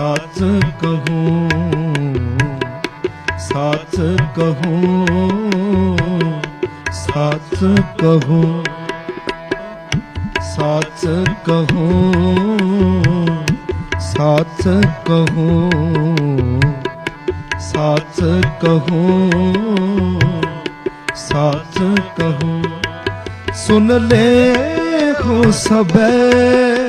ਸੱਚ ਕਹੂੰ ਸੱਚ ਕਹੂੰ ਸੱਚ ਕਹੂੰ ਸੱਚ ਕਹੂੰ ਸੱਚ ਕਹੂੰ ਸੱਚ ਕਹੂੰ ਸੱਚ ਕਹੂੰ। ਸੁਨ ਲੈ ਹੋ ਸਬੈ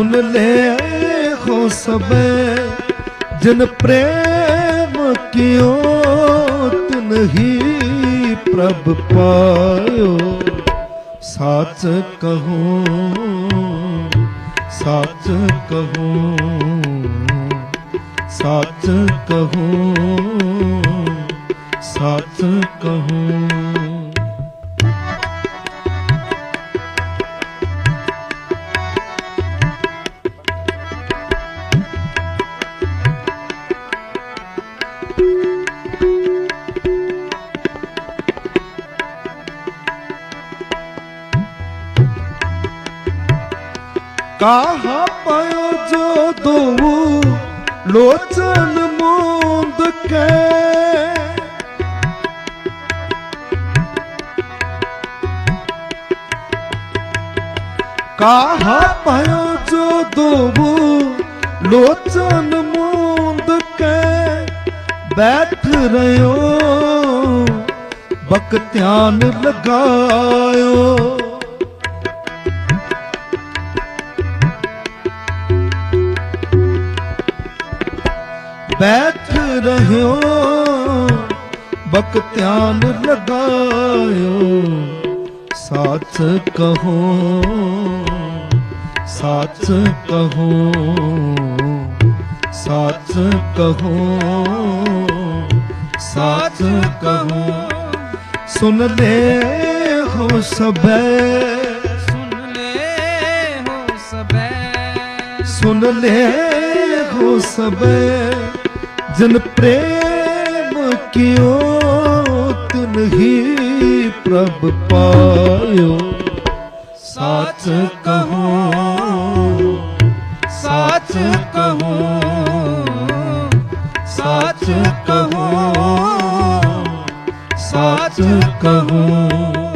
ਸੁਨ ਲੈ ਹੋ ਸਬੈ ਜਨ ਪ੍ਰੇਮ ਕਿਓ ਤਿਨ ਹੀ ਪ੍ਰਭ ਪਾਇਓ? ਸੱਚ ਕਹੂੰ ਸੱਚ ਕਹੂੰ ਸੱਚ ਕਹੂੰ ਸੱਚ ਕਹੂੰ। ਕਾਹਾ ਪਇਓ ਜੋ ਦੋ ਲੋਚਨ ਮੂੰਦ ਕੇ? ਕਾਹਾ ਪਇਓ ਜੋ ਦੋ ਲੋਚਨ ਮੂੰਦ ਕੇ? ਬੈਠ ਰਿਓ ਬਕ ਧਿਆਨ ਲਗਾਇਓ। ਬੈਠ ਰਹਿਓ ਬਕ ਧਿਆਨ ਲਗਾਇਓ। ਸੱਚ ਕਹੋ ਸੱਚ ਕਹੋ ਸੱਚ ਕਹੋ ਸੱਚ ਕਹੋ। ਸੁਨ ਲੈ ਹੋ ਸਬੈ ਸੁਨ ਲੈ ਹੋ ਸਬੈ ਸੁਨ ਲੈ ਹੋ ਸਬੈ ਜਨ ਪ੍ਰੇਮ ਕਿਓ ਤਿਨ ਹੀ ਪ੍ਰਭ ਪਾਇਓ? ਸੱਚ ਕਹੋ ਸੱਚ ਕਹੋ।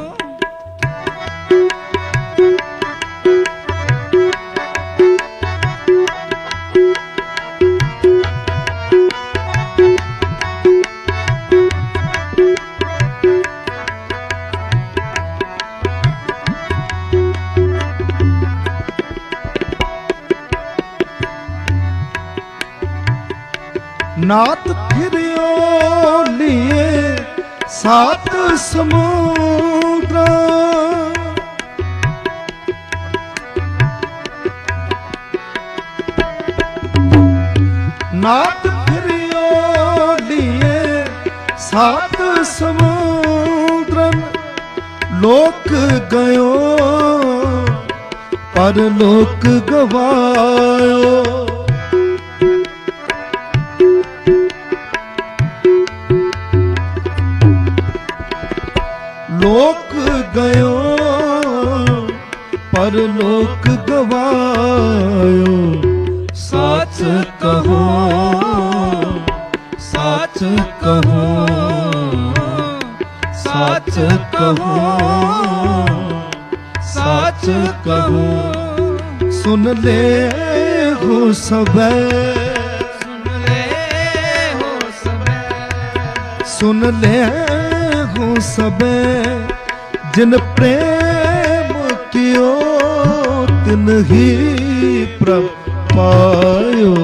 ਨਾਤ ਫਿਰਿਓ ਲੀਏ ਸਾਤ ਸਮੁੰਦਰਾ। ਨਾਤ ਫਿਰਿਓ ਲੀਏ ਸਾਤ ਸਮੁੰਦਰਨ ਲੋਕ ਗਇਓ, ਪਰ ਲੋਕ ਗਵਾਇਓ। ਲੋਕ ਗਇਓ ਪਰ ਲੋਕ ਗਵਾਇਓ। ਸੱਚ ਕਹੋ ਸੱਚ ਕਹੋ ਸੱਚ ਕਹੋ ਸੱਚ ਕਹੋ। ਸੁਨ ਲੈ ਹੋ ਸਬੈ ਸੁਨ ਲੈ ਹੋ ਸਬੈ ਸੁਨ ਲੈ हूँ सबे जिन प्रेम कियो तिन ही प्रभ पायो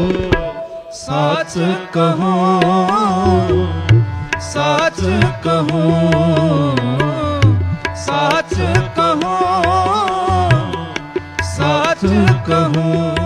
साच कहो साच कहो साच कहो साच कहो